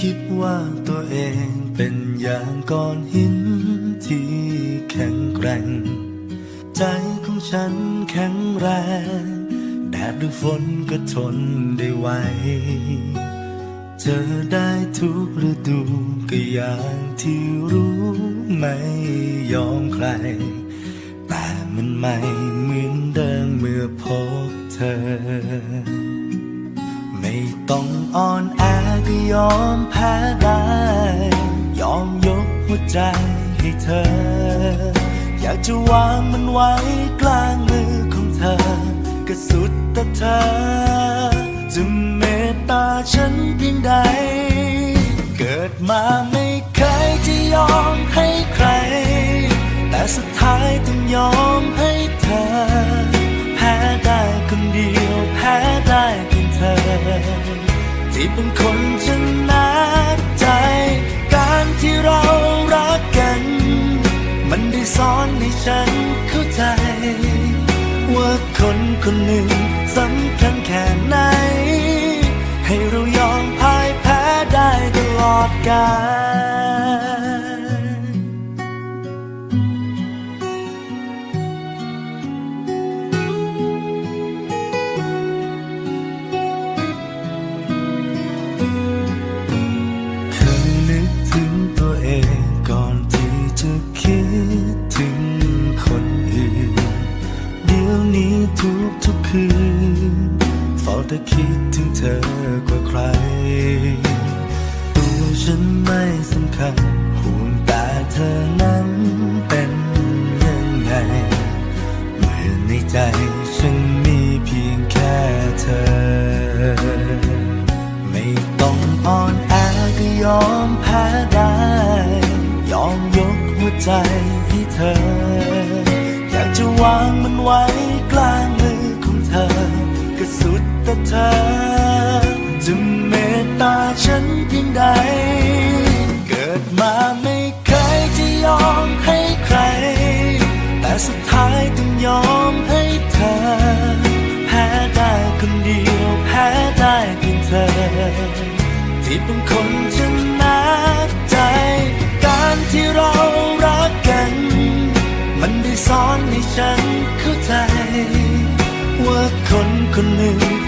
คิดว่าตัวเองเป็นอย่างก้อนหินที่แข็งแกร่ง ใจของฉันแข็งแรง แดดหรือฝนก็ทนได้ไหวเจอได้ทุกฤดูก็อย่างที่รู้ไม่ยอมใคร แต่มันไม่เหมือนเดิมเมื่อพบเธอ ไม่ต้องอ่อนแอ ก็ยอมแพ้ได้ ยอมยกหัวใจให้เธอ อยากจะวางมันไว้กลางมือของเธอ ก็สุดแต่เธอ จะเมตตาฉันเพียงใด เกิดมาไม่เคยจะยอมให้ใคร แต่สุดท้ายต้องยอมให้เธอ แพ้ได้คนเดียวแพ้ได้เพียงเธอ ที่เป็นคนชนะใจ การที่เรารักกัน มันได้สอนให้ฉันเข้าใจ ว่าคนคนหนึ่งสำคัญแค่ไหน ให้เรายอมพ่ายแพ้ได้ตลอดกาล ทุกทุกคืนเฝ้าแต่คิดถึงเธอกว่าใคร ตัวฉันไม่สำคัญห่วงแต่เธอนั้นเป็นยังไงเมื่อในใจฉันมีเพียงแค่เธอ ไม่ต้องอ่อนแอก็ยอมแพ้ได้ ยอมยกหัวใจให้เธอ อยากจะวางมันไว้ เธอ จะเมตตาฉันเพียงใด เกิดมาไม่เคยจะยอมให้ใคร แต่สุดท้ายต้องยอมให้เธอ แพ้ได้คนเดียวแพ้ได้เพียงเธอ ที่เป็นคนชนะใจ การที่เรารักกัน มันได้สอนให้ฉันเข้าใจ ว่าคนคนหนึ่ง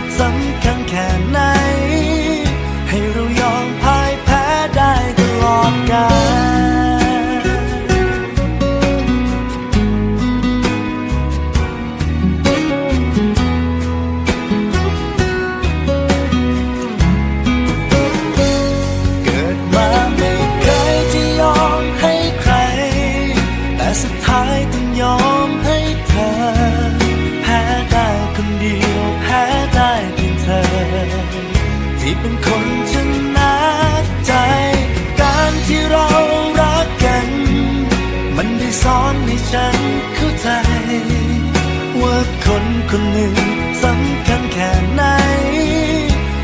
คนคนหนึ่งสำคัญแค่ไหน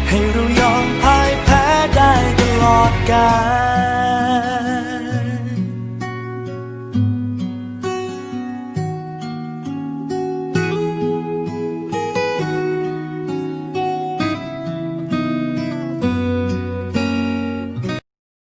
ให้เรายอมพ่ายแพ้ได้ตลอดกาล